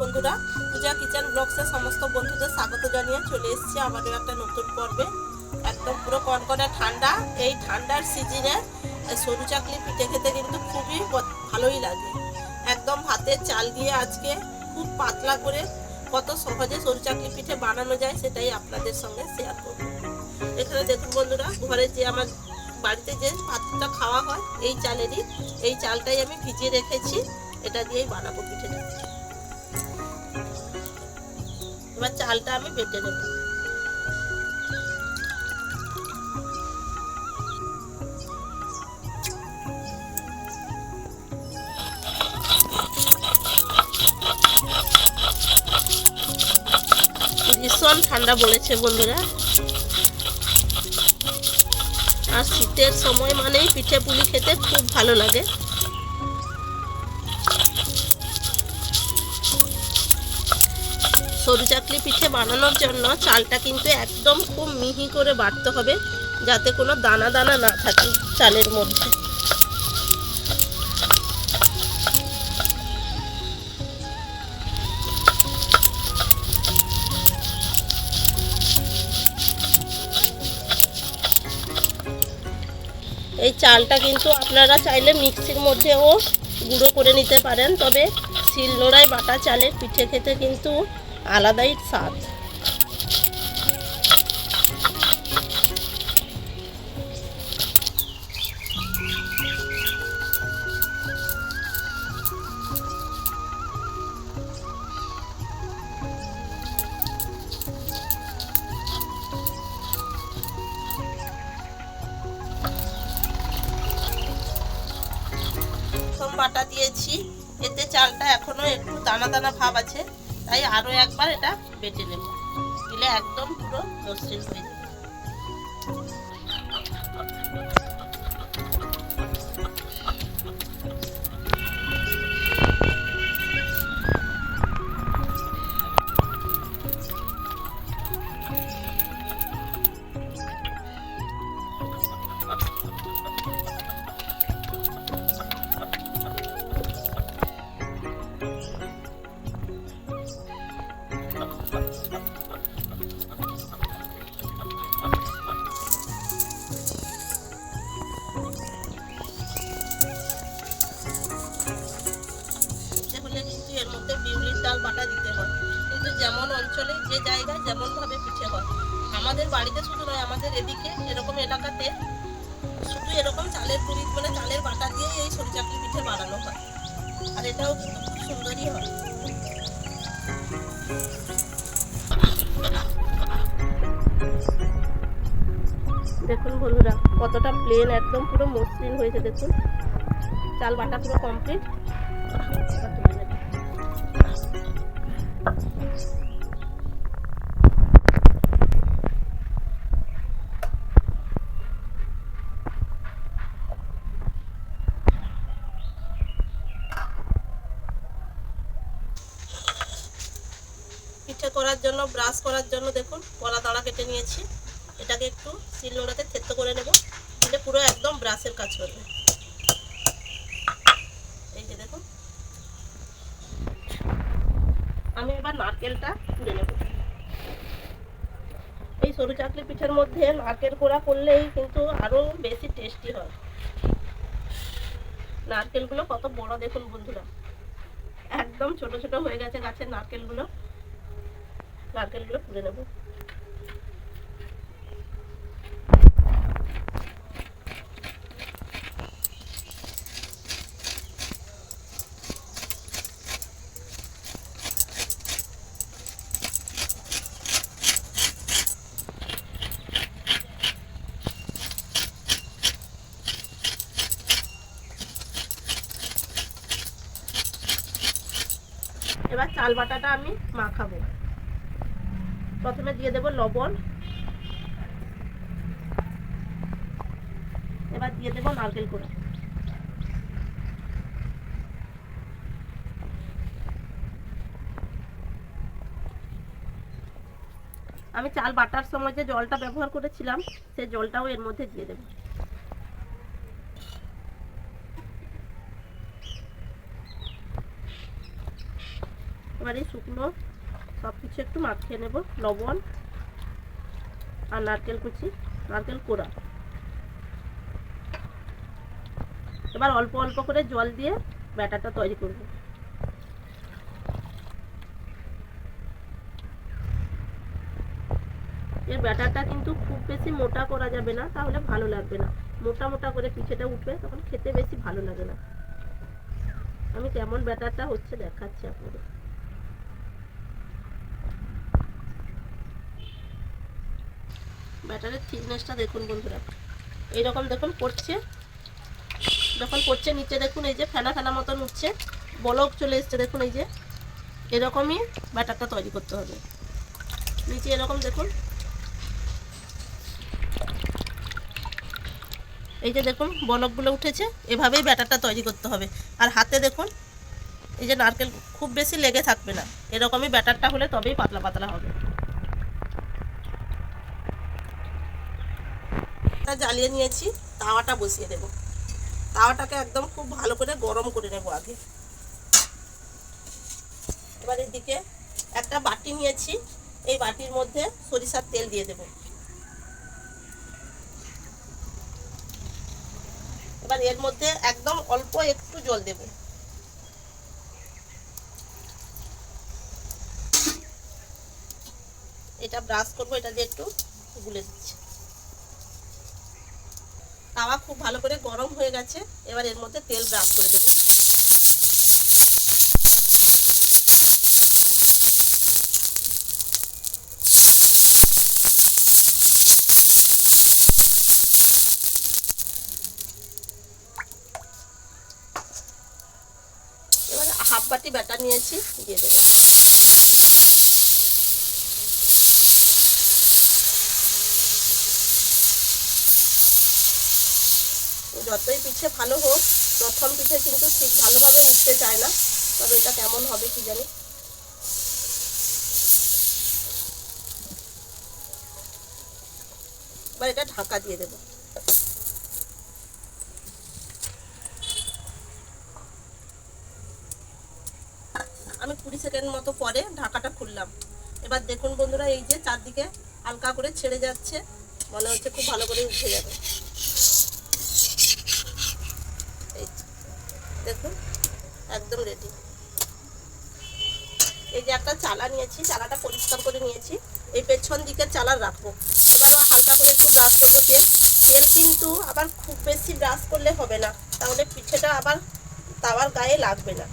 বন্ধুরা, পূজা কিচেন ব্লগসে সমস্ত বন্ধুদের স্বাগত জানিয়ে চলে এসেছি আমাদের একটা নতুন পর্বে। একদম পুরো কনকনে ঠান্ডা, এই ঠান্ডার সিজনে সরু চাকলি পিঠে খেতে কিন্তু খুবই ভালোই লাগে। একদম ভাতের চাল দিয়ে আজকে খুব পাতলা করে কত সহজে সরু চাকলি পিঠে বানানো যায় সেটাই আপনাদের সঙ্গে শেয়ার করব। এখানে দেখুন বন্ধুরা, ঘরে যে আমার বাড়িতে যে ভাতটা খাওয়া হয়, এই চালেরই, এই চালটাই আমি ভিজিয়ে রেখেছি, এটা দিয়েই বানাবো পিঠেটা। এবার চালটা আমি বেটে নেব। ভীষণ ঠান্ডা বলেছে বন্ধুরা। আর শীতের সময় মানেই পিঠে পুলি খেতে খুব ভালো লাগে। সরু চাকলি পিঠে বানানোর জন্য চালটা কিন্তু একদম খুব মিহি করে বাটতে হবে, যাতে কোনো দানা দানা না থাকে চালের মধ্যে। এই চালটা কিন্তু আপনারা চাইলে মিক্সির মধ্যেও গুঁড়ো করে নিতে পারেন, তবে শিলনোড়ায় বাটা চালের পিঠে খেতে কিন্তু আলাদাই স্বাদ। বাটা দিয়েছি। এতে চালটা এখনও একটু দানা দানা ভাব আছে। তাই আরও একবার এটা বেটে নেব। দিলে একদম পুরো মসৃণ হয়ে যাবে। কিন্তু যেমন অঞ্চলে যে জায়গায় যেমনভাবে পিঠে হয়, আমাদের বাড়িতে শুধু নয়, আমাদের এদিকে এরকম এলাকাতে শুধু এরকম চালের পুরি মানে চালের বাটা দিয়ে এই সরু চাকলি পিঠে বানানো হয়। আর এটাও কিন্তু খুব সুন্দরই হয়। দেখুন বন্ধুরা, কতটা প্লেন একদম পুরো মসৃণ হয়েছে, দেখুন। চাল বাটা পুরো কমপ্লিট পিঠে করার জন্য, ব্রাশ করার জন্য দেখুন, কলা দাঁড়া কেটে নিয়েছি। এটাকে একটু শিলনোড়াতে থেত্ত করে নেব। দিলে পুরো একদম ব্রাশের কাজ করবে এই যে দেখুন আমি এবার নারকেলটা তুলে নেব। এই সরু চাকলি পিঠের মধ্যে নারকেল কোড়া করলেই কিন্তু আরও বেশি টেস্টি হয়। নারকেলগুলো কত বড় দেখুন বন্ধুরা। একদম ছোট ছোট হয়ে গেছে গাছের নারকেলগুলো। নারকেলগুলো তুলে নেব। এবার চাল বাটাটা আমি মাখাবো। প্রথমে দিয়ে দেব লবণ। এবার দিয়ে দেব নারকেল কোড়া। আমি চাল বাটার সময় যে জলটা ব্যবহার করেছিলাম সেই জলটাও এর মধ্যে দিয়ে দেবো। এবার এই শুকনো সব কিছু একটু মাখিয়ে নেব, লবণ আর নারকেল কুচি, নারকেল কোড়া। এবার অল্প অল্প করে জল দিয়ে ব্যাটারটা তৈরি করব। এর ব্যাটারটা কিন্তু খুব বেশি মোটা করা যাবে না, তাহলে ভালো লাগবে না। মোটা মোটা করে পিঠেটা উঠবে, তখন খেতে বেশি ভালো লাগে না। আমি কেমন ব্যাটারটা হচ্ছে দেখাচ্ছি আপনাদের। ব্যাটারের থিকনেসটা দেখুন বন্ধুরা। এইরকম দেখুন পড়ছে। যখন পড়ছে, নিচে দেখুন, এই যে ফেনা ফেনা মতন উঠছে। বলক চলে এসছে, দেখুন এই যে। এরকমই ব্যাটারটা তৈরি করতে হবে। নিচে এরকম দেখুন। এই যে দেখুন, বলকগুলো উঠেছে। এভাবেই ব্যাটারটা তৈরি করতে হবে। আর হাতে দেখুন, এই যে নারকেল খুব বেশি লেগে থাকবে না। এরকমই ব্যাটারটা হলে তবেই পাতলা পাতলা হবে। তা জ্বালিয়ে নিয়েছি, তাওয়াটা বসিয়ে দেব। তাওয়াটাকে একদম খুব ভালো করে গরম করে নেব আগে। এবার এদিকে একটা বাটি নিয়েছি, এই বাটির মধ্যে সরিষার তেল দিয়ে দেব। এবার এর মধ্যে একদম অল্প একটু জল দেব। এটা ব্রাশ করব, এটা দিয়ে একটু গুলে দিচ্ছি তাওয়া খুব ভালো করে গরম হয়ে গেছে। এবার এর মধ্যে তেল ব্রাশ করে দেবো। হাফ বাটি ব্যাটার নিয়েছি, দিয়ে দেবো। যতই পিঠে ভালো হোক, প্রথম পিঠে কিন্তু ঠিক ভালোভাবে উঠতে চায় না। তবে এটা কেমন হবে কি জানি? এবার এটা ঢাকা দিয়ে দেবো। আমি কুড়ি সেকেন্ড মতো পরে ঢাকাটা খুললাম। এবার দেখুন বন্ধুরা, এই যে চারদিকে হালকা করে ছেড়ে যাচ্ছে। মনে হচ্ছে খুব ভালো করে উঠে যাবে এই যে, দেখুন, একদম রেডি এই যে একটা চালা নিয়েছি, চালাটা পরিষ্কার করে নিয়েছি। এই পেছন দিকের চালা রাখব। এবার হালকা করে একটু ব্রাশ করব তেল। তেল কিন্তু আবার খুব বেশি ব্রাশ করলে হবে না। তাহলে পিঠেটা আবার তাওয়ার গায়ে লাগবে না।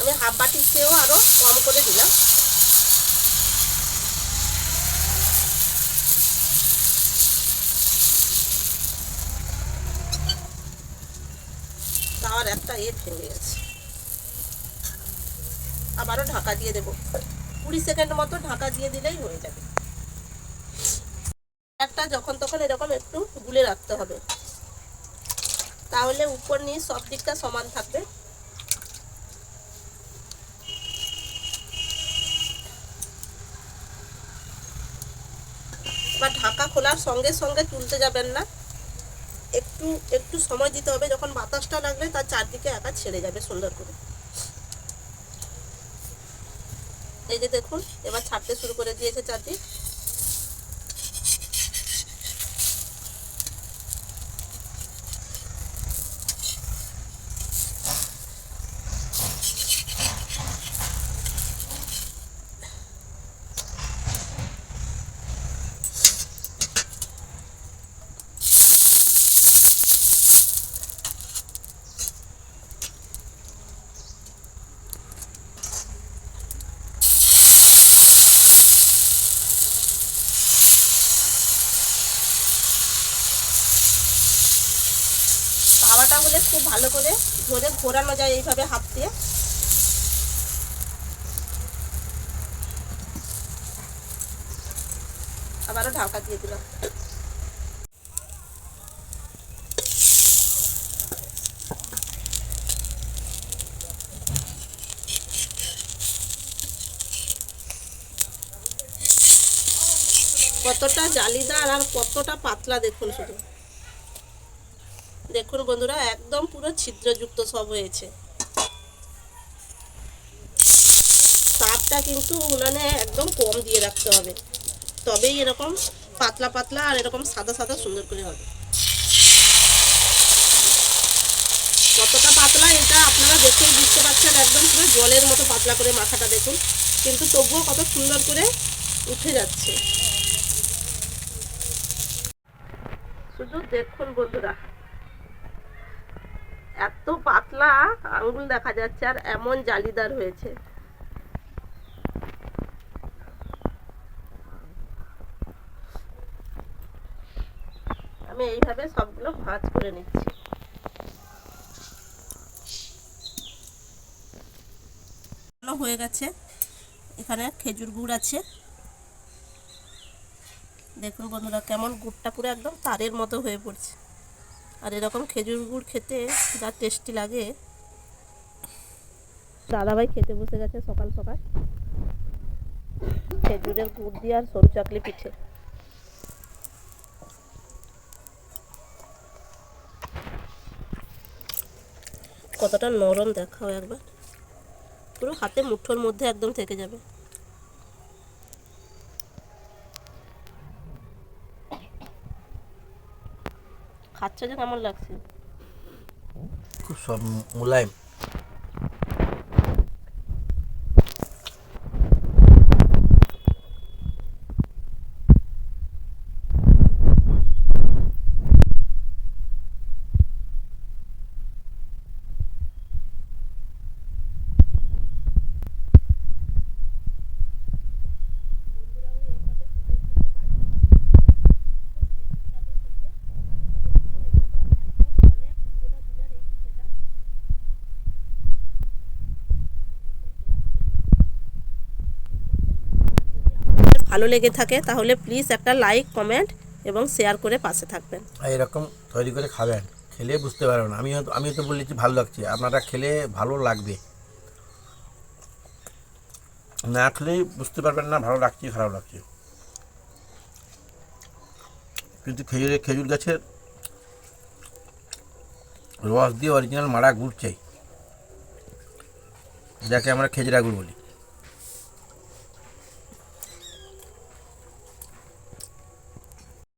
আমি হাফ বাটির চেয়েও আরও কম করে দিলাম তাওয়ার একটা এ ভেঙে গেছে। আবারও ঢাকা দিয়ে দেবো। কুড়ি সেকেন্ড মতো ঢাকা দিয়ে দিলেই হয়ে যাবে। একটা যখন তখন এরকম একটু গুলে রাখতে হবে। তাহলে উপর নিয়ে সব দিকটা সমান থাকবে। এবার ঢাকা খোলার সঙ্গে সঙ্গে তুলতে যাবেন না। একটু একটু সময় দিতে হবে, যখন বাতাসটা লাগলে তার চারদিকে একা ছেড়ে যাবে সুন্দর করে। এই যে দেখুন, এবার ছাড়তে শুরু করে দিয়েছে চারদিক তাওয়াটা হলে খুব ভালো করে ধরে ঘোরানো যায় এইভাবে হাত দিয়ে। আবারও ঢাকা দিয়ে দিলাম। কতটা জালিদার আর কতটা পাতলা দেখুন শুধু। দেখুন বন্ধুরা, একদম পুরো ছিদ্রযুক্ত সব হয়েছে। তাপটা কিন্তু উনানে একদম কম দিয়ে রাখতে হবে। তবেই এরকম পাতলা পাতলা আর এরকম সাদা সাদা সুন্দর করে হবে। কতটা পাতলা এটা আপনারা দেখেই বুঝতে পারছেন, একদম পুরো জলের মতো পাতলা করে মাথাটা দেখুন। কিন্তু তবুও কত সুন্দর করে উঠে যাচ্ছে। শুধু দেখুন বন্ধুরা। এত পাতলা আঙ্গুল দেখা যাচ্ছে আর এমন জালিদার হয়েছে। আমি এইভাবে সবগুলো ভাঁজ করে নিচ্ছি। ভালো হয়ে গেছে। এখানে খেজুর গুড় আছে। দেখুন বন্ধুরা, কেমন গুড়টা পুরো একদম তারের মতো হয়ে পড়ছে। আর এরকম খেজুর গুড় খেতে যা টেস্টি লাগে। দাদাভাই খেতে বসে গেছে সকাল সকাল। খেজুরের গুড় দিয়ে আর সরু চাকলি পিঠে। কতটা নরম দেখাও একবার। পুরো হাতে মুঠোর মধ্যে একদম থেকে যাবে। খাচ্ছ যে কেমন লাগছে? খুব সব মোলায়েম। ভালো লেগে থাকে, তাহলে প্লিজ একটা লাইক কমেন্ট এবং শেয়ার করে পাশে থাকবেন। এরকম তৈরি করে খাবেন, খেলে বুঝতে পারবেন আমি আমি তো বলেছি ভালো লাগছে, আপনারা খেলে ভালো লাগবে। না খেলেই বুঝতে পারবেন না, ভালো লাগছে, খারাপ লাগছে। কিন্তু খেজুরের খেজুর গাছের রস দিয়ে অরিজিনাল মারা গুড় চাই। যাকে আমরা খেজরা গুড় বলি।